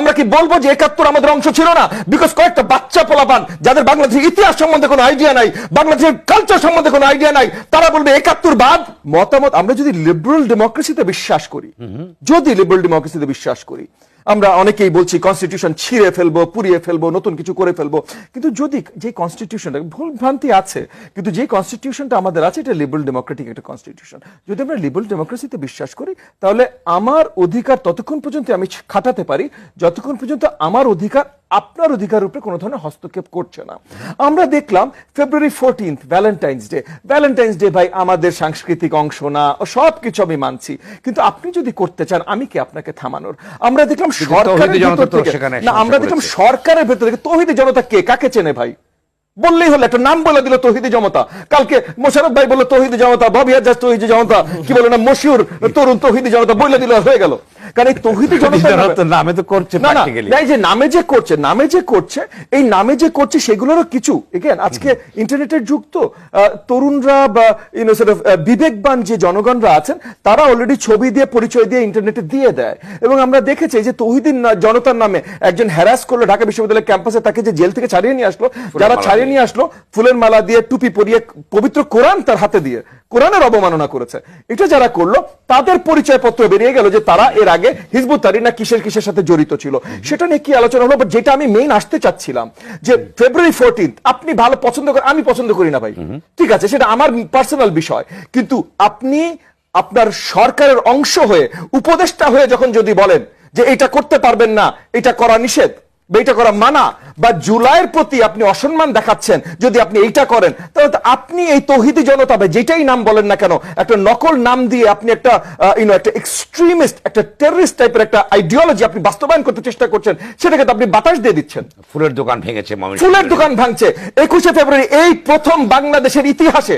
আমরা কি বলব যে একাত্তর আমাদের অংশ ছিল না? বিকজ কয়েকটা বাচ্চা পোলাপান যাদের বাংলাদেশের ইতিহাস সম্বন্ধে কোনো আইডিয়া নাই বাংলাদেশের কালচার সম্বন্ধে কোনো আইডিয়া নাই তারা বলবে একাত্তর বাদ। মতামত আমরা যদি লিবারেল ডেমোক্রেসিতে বিশ্বাস করি যদি লিবারেল ডেমোক্রেসিতে বিশ্বাস করি আমরা অনেকেই বলছি কনস্টিটিউশন ছিঁড়ে ফেলব, পুড়িয়ে ফেলব, নতুন কিছু করে ফেলব। কিন্তু যদি যে কনস্টিটিউশনটা ভুল ভ্রান্তি আছে, কিন্তু যে কনস্টিটিউশনটা আমাদের আছে, এটা লিবারেল ডেমোক্রেটিক একটা কনস্টিটিউশন যদি আমরা লিবারেল ডেমোক্রেসিতে বিশ্বাস করি, তাহলে আমার অধিকার ততক্ষণ পর্যন্ত আমি খাটাতে পারি, যতক্ষণ পর্যন্ত আমার অধিকার আপনার অধিকার উপরে কোনো ধরনের হস্তক্ষেপ করছে না। আমরা দেখলাম February fourteenth Valentine's day Valentine's day ভাই আমাদের সাংস্কৃতিক অংশ না সব কিছু আমি মানছি। কিন্তু আপনি যদি করতে চান আমি কি আপনাকে থামানোর? আমরা দেখলাম সরকারের জনতা ভেতর থেকে না আমরা দেখলাম সরকারের ভেতর থেকে তৌহিদি জনতা কে? কাকে চেনে ভাই? বললেই হলো একটা নাম বলে দিল তহিদি জনতা। কালকে মোশারফ ভাই বলল তৌহিদি জনতা ববি আজাজ তৌহিদি জনতা। কি বলে না মশিউর তরুণ তৌহিদি জনতা বলে দিল হয়ে গেল। কারণ এই তৌহিদি জনতা নামে তো করছে না না এই যে নামে যে করছে নামে যে করছে এই নামে যে করছে সেগুলোরও কিছু। এগেন আজকে ইন্টারনেটের যুগ তো তরুণরা বা ইউনো বিবেকবান যে জনগণরা আছেন তারা অলরেডি ছবি দিয়ে পরিচয় দিয়ে ইন্টারনেটে দিয়ে দেয়। এবং আমরা দেখেছি যে তৌহিদিন জনতার নামে একজন হ্যারাস করল ঢাকা বিশ্ববিদ্যালয়ের ক্যাম্পাসে তাকে যে জেল থেকে ছাড়িয়ে নিয়ে আসলো যারা ছাড়িয়ে নিয়ে আসলো ফুলের মালা দিয়ে টুপি পরিয়ে পবিত্র কোরআন তার হাতে দিয়ে কোরআনের অবমাননা করেছে। এটা যারা করল তাদের পরিচয় পত্র বেরিয়ে গেল যে তারা এর আগে হিজবুত তারিনা কিসের কিসের সাথে জড়িত ছিল? সেটা নিয়ে কি আলোচনা হলো? বাট যেটা আমি মেইন আসতে চাচ্ছিলাম যে ফেব্রুয়ারি ফোরটিন আপনি ভালো পছন্দ করেন আমি পছন্দ করি না ভাই। ঠিক আছে সেটা আমার পার্সোনাল বিষয়। কিন্তু আপনি আপনার সরকারের অংশ হয়ে উপদেষ্টা হয়ে যখন যদি বলেন যে এটা করতে পারবেন না এটা করা নিষেধ এটা করা মানা বা জুলাইয়ের প্রতি আপনি অসম্মান দেখাচ্ছেন যদি আপনি এইটা করেন তাহলে আপনি এই তৌহিদি জনতা যেটাই নাম বলেন না কেন একটা নকল নাম দিয়ে আপনি একটা ইউনো একটা এক্সট্রিমিস্ট একটা টেররিস্ট টাইপের একটা আইডিওলজি আপনি বাস্তবায়ন করতে চেষ্টা করছেন সেটাকে তো আপনি বাতাস দিয়ে দিচ্ছেন। ফুলের দোকান ভেঙেছে ফুলের দোকান ভাঙছে। একুশে ফেব্রুয়ারি এই প্রথম বাংলাদেশের ইতিহাসে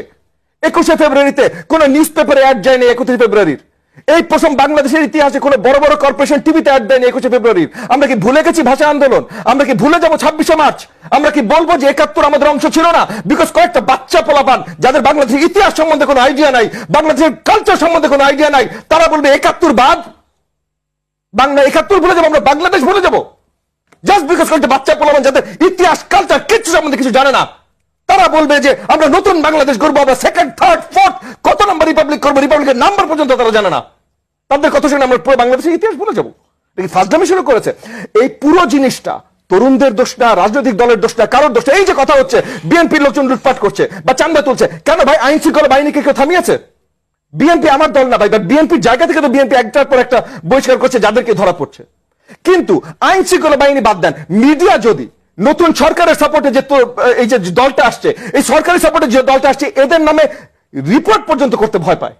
একুশে ফেব্রুয়ারিতে কোন নিউজ পেপারে অ্যাড যায়নি একত্রিশ ফেব্রুয়ারির। এই প্রথম বাংলাদেশের ইতিহাসে কোনো বড় বড় কর্পোরেশন টিভিতে অ্যাড দেয়নি একুশে ফেব্রুয়ারির। আমরা কি ভুলে গেছি ভাষা আন্দোলন? আমরা কি ভুলে যাব ছাব্বিশে মার্চ? আমরা কি বলব যে একাত্তর আমাদের অংশ ছিল না? বিকজ কয়েকটা বাচ্চা পোলাপান, যাদের বাংলাদেশের ইতিহাস সম্বন্ধে কোনো আইডিয়া নাই, বাংলাদেশের কালচার সম্বন্ধে কোনো আইডিয়া নাই, তারা বলবে, একাত্তর বাদ? বাংলা একাত্তর ভুলে যাব, আমরা বাংলাদেশ ভুলে যাব? জাস্ট বিকজ কয়েকটা বাচ্চা পোলাপান, যাদের ইতিহাস কালচার কিছু সম্বন্ধে কিছু জানে না, তারা বলবে যে, আমরা নতুন বাংলাদেশ করব আমরা second third fourth number republic করব রিপাবলিকের নাম্বার পর্যন্ত তারা জানে না। তাদের কথা শুনে আমরা পুরো বাংলাদেশের ইতিহাস ভুলে যাব। ফার্স্টমি শুরু করেছে। এই পুরো জিনিসটা, তরুণদের দোষ না, রাজনৈতিক দলের দোষ না, কারোর দোষ এই যে কথা হচ্ছে, বিএনপির লোকজন লুটপাট করছে বা চান্দা তুলছে। কেন ভাই, আইন শৃঙ্খলা বাহিনীকে কেউ থামিয়েছে? বিএনপি আমার দল না ভাই বিএনপির জায়গা থেকে তো বিএনপি একটার পর একটা বহিষ্কার করছে, যাদেরকে ধরা পড়ছে। কিন্তু আইন শৃঙ্খলা বাহিনী বাদ দেন। মিডিয়া যদি নতুন সরকারের সাপোর্টে যে এই যে দলটা আসছে, এই সরকারি সাপোর্টে যে দলটা আসছে, এদের নামে রিপোর্ট পর্যন্ত করতে ভয় পায়।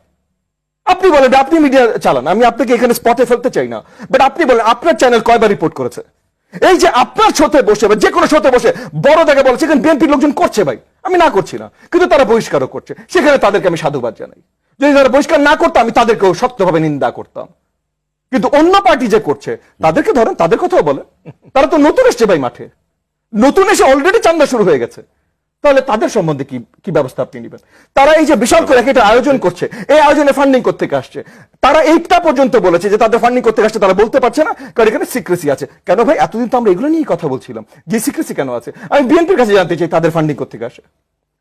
আপনি বলেন আপনি মিডিয়া চালান, আমি আপনাকে এখানে স্পটে ফেলতে চাই না। বাট আপনি বলেন, আপনার চ্যানেল কয়বার রিপোর্ট করেছে? এই যে আপনার শোতে বসে বা যে কোনো শোতে বসে বড় জায়গায় বলছে এখানে বিএনপির লোকজন করছে ভাই। আমি না করছি না, কিন্তু তারা বহিষ্কারও করছে। সেখানে তাদেরকে আমি সাধুবাদ জানাই। যদি তারা বহিষ্কার না করতো, আমি তাদেরকেও শক্তভাবে নিন্দা করতাম। কিন্তু অন্য পার্টি যে করছে, তাদেরকে ধরেন, তাদের কথাও বলে। তারা তো নতুন এসছে ভাই মাঠে। নতুন এসে অলরেডি চান্দা শুরু হয়ে গেছে। তাহলে তাদের সম্বন্ধে কি কি ব্যবস্থা আপনি নেবেন? তারা এই যে বিশাল করে একটা আয়োজন করছে, এই আয়োজনে ফান্ডিং করতে আসছে? তারা এইটা পর্যন্ত বলেছে যে তাদের ফান্ডিং করতে আসছে তারা বলতে পারছে না, কারণ এখানে সিক্রেসি আছে। কেন ভাই? এতদিন তো আমরা এগুলো নিয়েই কথা বলছিলাম। যে সিক্রেসি কেন আছে? আমি বিএনপির কাছে জানতে চাই তাদের ফান্ডিং করতে আসে।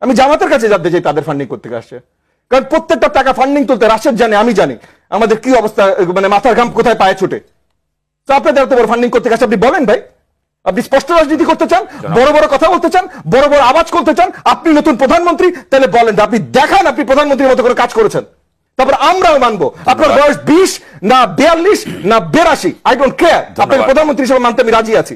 আমি জামাতের কাছে জানতে চাই তাদের ফান্ডিং করতে আসছে কারণ প্রত্যেকটা টাকা ফান্ডিং তুলতে রাশেদ জানে, আমি জানি। আমাদের কি অবস্থা মানে মাথার ঘাম কোথায় পায়ে ছুটে? তো আপনাদের এত বড় ফান্ডিং করতে আসছে আপনি বলেন ভাই। আপনি স্পষ্ট রাজনীতি করতে চান বড় বড় কথা বলতে চান বড় বড় আওয়াজ করতে চান আপনি নতুন প্রধানমন্ত্রী তাহলে বলেন যে আপনি দেখান আপনি প্রধানমন্ত্রীর মতো করে কাজ করেছেন। তারপর আমরাও মানবো। আপনার বয়স বিশ না বিয়াল্লিশ না বেরাশি আই ডোন্ট কেয়ার আপনাকে প্রধানমন্ত্রী হিসেবে মানতে আমি রাজি আছি।